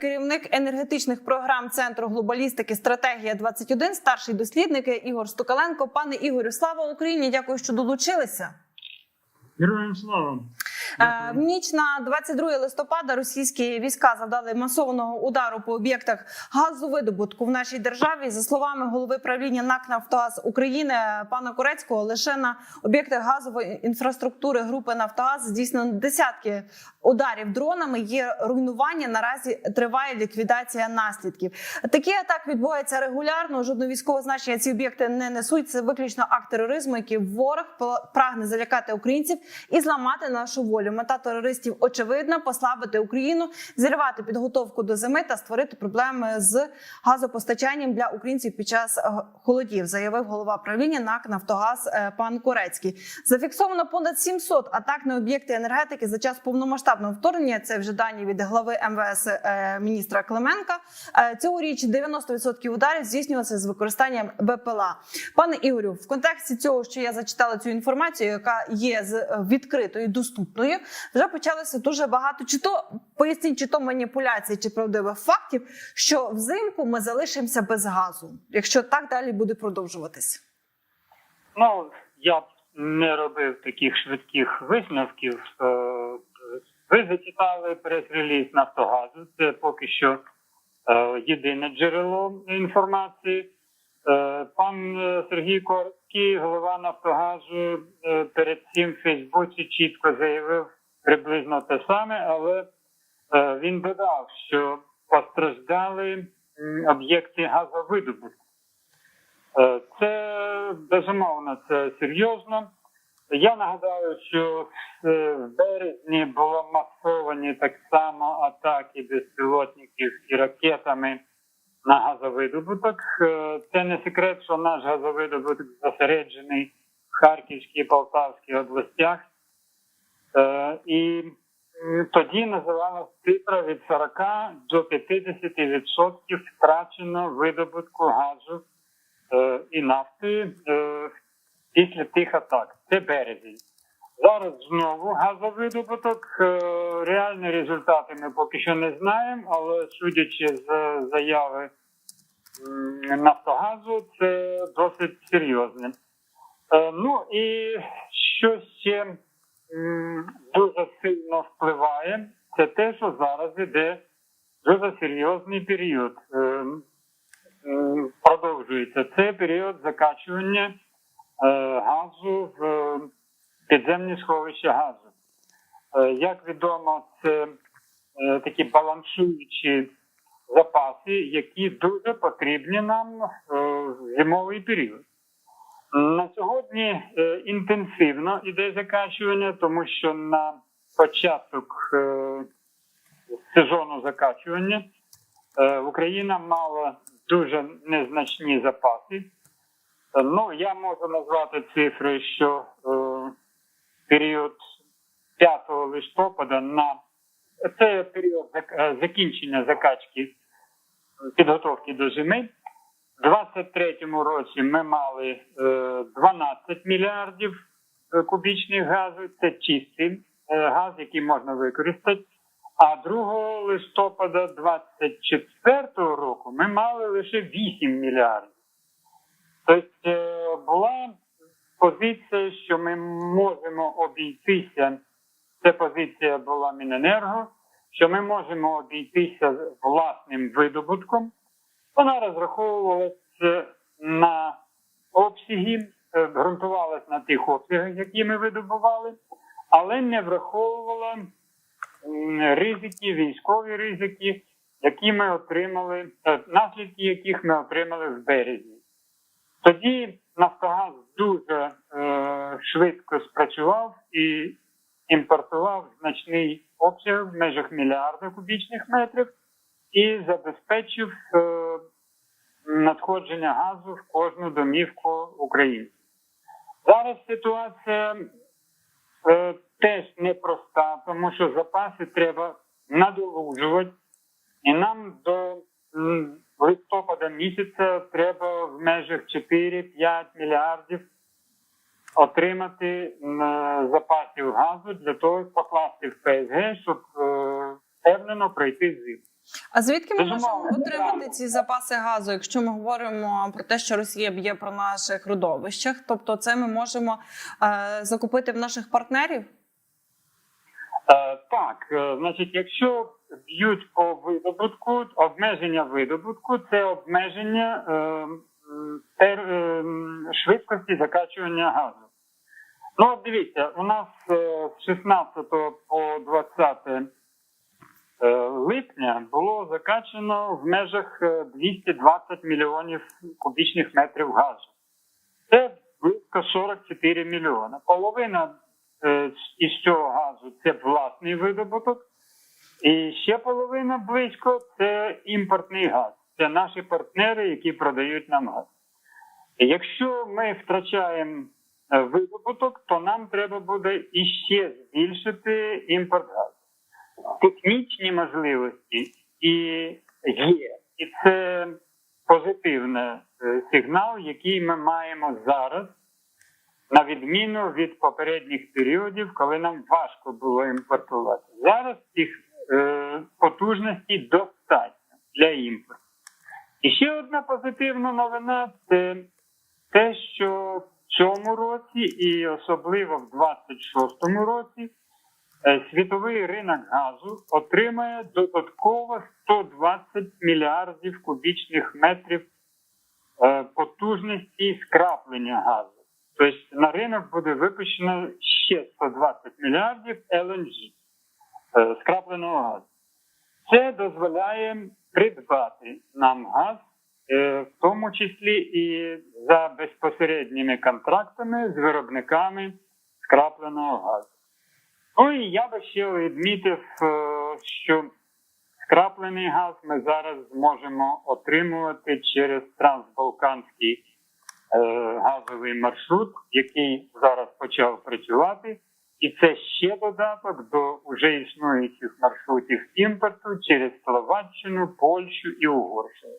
Керівник енергетичних програм Центру глобалістики стратегія 21 старший дослідник Ігор Стукаленко. Пане Ігорю, слава Україні! Дякую, що долучилися. Героям слава! Е, В ніч на 22 листопада російські війська завдали масованого удару по об'єктах газовидобутку в нашій державі. За словами голови правління НАК «Нафтогаз України пана Корецького, лише на об'єктах газової інфраструктури групи Нафтогаз здійснено десятки ударів дронами. Є руйнування. Наразі триває ліквідація наслідків. Такі атаки відбуваються регулярно. Жодного військового значення ці об'єкти не несуть. Це виключно акт тероризму, який ворог прагне залякати українців і зламати нашу волю. Мета терористів очевидна: послабити Україну, зірвати підготовку до зими та створити проблеми з газопостачанням для українців під час е, холодів, заявив голова правління НАК Нафтогаз е, пан Корецький. Зафіксовано понад 700 атак на об'єкти енергетики за час повномасштабного вторгнення. Це вже дані від глави МВС е, міністра Клименка. Цьогоріч 90% ударів здійснювалося з використанням БПЛА. Пане Ігорю, в контексті цього, що я зачитала цю інформацію, яка є з відкритою, доступною, вже почалося дуже багато. Чи то поясніть, чи то маніпуляцій, чи правдивих фактів, що взимку ми залишимося без газу, якщо так далі буде продовжуватись. Ну, я б не робив таких швидких висновків. Е, Ви зачитали прес-реліз Нафтогазу. Це поки що е, єдине джерело інформації. Е, Пан Сергій Корський, голова Нафтогазу, е, перед цим в Фейсбуці чітко заявив приблизно те саме, але е, він додав, що постраждали об'єкти газовидобутку. Е, Це безумовно це серйозно. Я нагадаю, що в березні було масовані так само атаки безпілотників і ракетами на газовидобуток. Е, Це не секрет, що наш газовидобуток зосереджений в Харківській і Полтавській областях. Е, І тоді називалась цифра від 40 до 50% втрачено видобутку газу е, і нафти після тих атак. Це березень. Зараз знову газовидобуток. Е, реальні результати ми поки що не знаємо, але судячи з заяви Нафтогазу, це досить серйозне. Е, Ну і що ще дуже сильно впливає, це те, що зараз іде дуже серйозний період. Е, Продовжується це період закачування газу в підземні сховища газу. Е, Як відомо, це е, такі балансуючі запаси, які дуже потрібні нам е, в зимовий період. На сьогодні інтенсивно іде закачування, тому що на початок сезону закачування Україна мала дуже незначні запаси. Ну, я можу назвати цифри, що період 5 листопада на це період е, закінчення закачки е, підготовки до зими. У 23-му році ми мали е, 12 мільярдів е, кубічних газу. Це чистий е, газ, який можна використати. А 2 листопада 24-го року ми мали лише 8 мільярдів. Тобто е, була позиція, що ми можемо обійтися. Це позиція була Міненерго, що ми можемо обійтися власним видобутком. Вона розраховувалася на обсяги, е, ґрунтувалася на тих обсягах, які ми видобували, але не враховувала ризики, військові ризики, які ми отримали, наслідки яких ми отримали в березні. Тоді Нафтогаз дуже е, швидко спрацював і імпортував значний обсяг в межах мільярда кубічних метрів і забезпечив е, надходження газу в кожну домівку українців. Зараз ситуація е, теж непроста, тому що запаси треба надолужувати, і нам до листопада місяця треба в межах 4-5 мільярдів отримати запасів газу для того, щоб покласти в ПСГ, щоб е, впевнено пройти зиму. А звідки ми можемо отримати ці запаси газу, якщо ми говоримо про те, що Росія б'є про наших родовищах? Тобто, це ми можемо е, закупити в наших партнерів? Е, так, е, значить, якщо б'ють по видобутку, обмеження видобутку це обмеження е, е, швидкості закачування газу. Ну, от дивіться, у нас е, з 16 по 20 е, липня було закачано в межах е, 220 мільйонів кубічних метрів газу. Це близько 44 мільйона. Половина е, із цього газу це власний видобуток, і ще половина близько це імпортний газ. Це наші партнери, які продають нам газ. Якщо ми втрачаємо е, видобуток, то нам треба буде іще збільшити імпорт газу. Технічні можливості і є. І це позитивний е, сигнал, який ми маємо зараз, на відміну від попередніх періодів, коли нам важко було імпортувати. Зараз цих е, потужностей достатньо для імпорту. І ще одна позитивна новина це те, що в цьому році, і особливо в 26-му році, е, світовий ринок газу отримає додатково 120 мільярдів кубічних метрів е, потужності скраплення газу. Тобто на ринок буде випущено ще 120 мільярдів LNG скрапленого газу. Це дозволяє придбати нам газ, е, в тому числі і за безпосередніми контрактами з виробниками скрапленого газу. Ну і я би ще відмітив, е, що скраплений газ ми зараз зможемо отримувати через трансбалканський е, газовий маршрут, який зараз почав працювати. І це ще додаток до вже існуючих маршрутів імпорту через Словаччину, Польщу і Угорщину.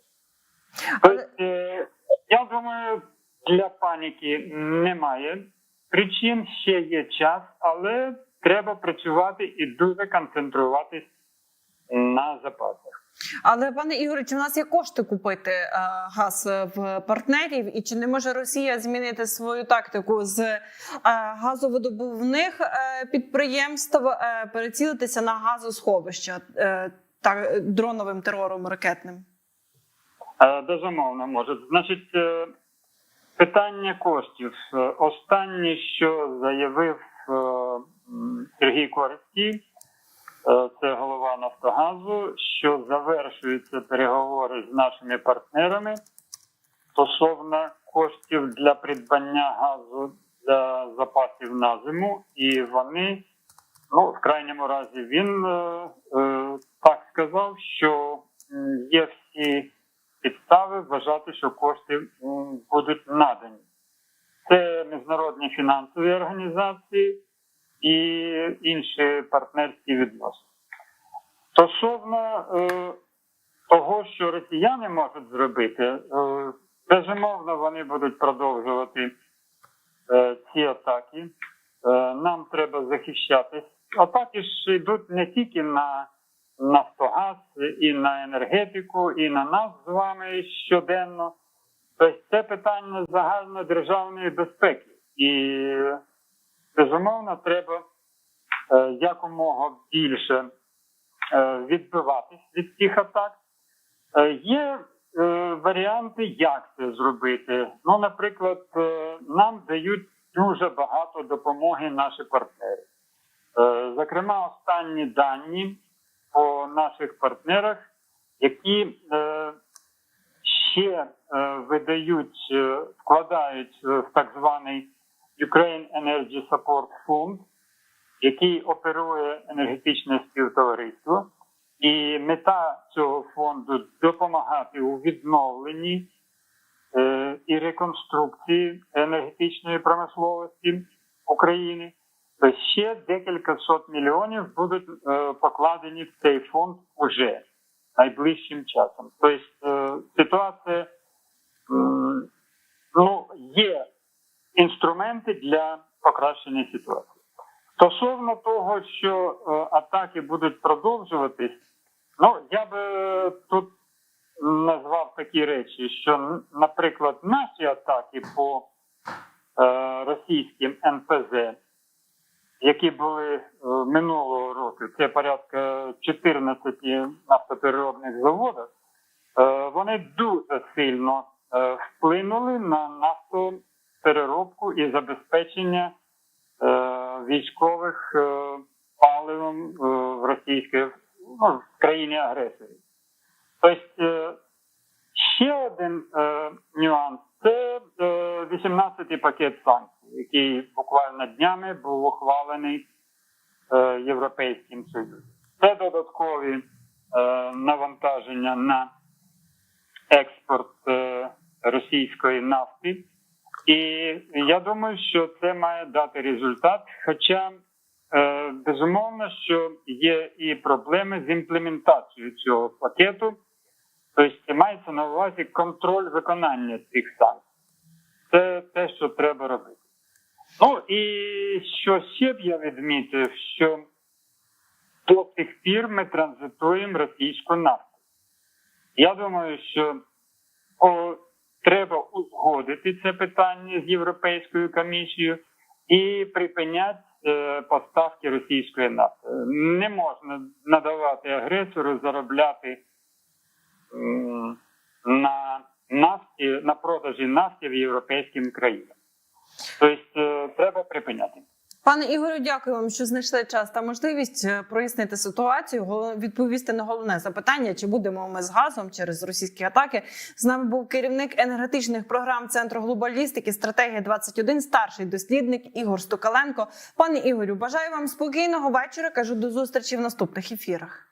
Тобто, е, я думаю, для паніки немає причин, ще є час, але треба працювати і дуже концентруватись на запасах. Але пане Ігорю, чи в нас є кошти купити е, газ в партнерів, і чи не може Росія змінити свою тактику з е, газовидобувних е, підприємств, е, перецілитися на газосховища е, та дроновим терором ракетним? Е, Безумовно, може. Значить, е, питання коштів. Е, Останнє, що заявив е, Сергій Корецький, е, це голова Нафтогазу, що завершуються переговори з нашими партнерами стосовно коштів для придбання газу для запасів на зиму, і вони, ну, в крайньому разі, він е, е, так сказав, що є всі підстави вважати, що кошти будуть надані. Це міжнародні фінансові організації і інші партнерські відносини. Стосовно е, того, що росіяни можуть зробити, е, безумовно, вони будуть продовжувати е, ці атаки. Е, нам треба захищатись. Атаки ж йдуть не тільки на Нафтогаз, і на енергетику, і на нас з вами щоденно. Тобто це питання загальнодержавної безпеки. І безумовно треба е, якомога більше е, відбиватись від цих атак. Е, Є варіанти, як це зробити. Ну, наприклад, нам дають дуже багато допомоги наші партнери. Зокрема, останні дані по наших партнерах, які ще видають, вкладають в так званий Ukraine Energy Support Fund, який оперує енергетичне співтовариство. І мета цього фонду допомагати у відновленні е, і реконструкції енергетичної промисловості України. То ще декілька сот мільйонів будуть е, покладені в цей фонд уже найближчим часом. Тобто е, ситуація ну, є інструменти для покращення ситуації. Стосовно того, що е, атаки будуть продовжуватись, ну я би е, тут назвав такі речі, що, наприклад, наші атаки по е, російським НПЗ, які були е, минулого року, це порядка 14 нафтопереробних заводів, е, вони дуже сильно вплинули на нафтопереробку і забезпечення е, військових е, паливом е, в російській ну, в країні агресорі. Тобто е, ще один е, нюанс це е, 18-й пакет санкцій, який буквально днями був ухвалений е, Європейським Союзом. Це додаткові е, навантаження на експорт е, російської нафти. І я думаю, що це має дати результат. Хоча, е, безумовно, що є і проблеми з імплементацією цього пакету. Тобто мається на увазі контроль виконання цих санкцій. Це те, що треба робити. Ну і що ще б я відмітив, що до сих пір ми транзитуємо російську нафту. Я думаю, що о, треба узгодити це питання з Європейською комісією і припиняти е, поставки російської нафти. Не можна надавати агресору заробляти на нафті, на продажі нафти в європейським країнам. Тобто е, треба припиняти. Пане Ігорю, дякую вам, що знайшли час та можливість е, прояснити ситуацію, відповісти на головне запитання, чи будемо ми з газом через російські атаки. З нами був керівник енергетичних програм Центру глобалістики, стратегія 21 старший дослідник Ігор Стукаленко. Пане Ігорю, бажаю вам спокійного вечора. Кажу до зустрічі в наступних ефірах.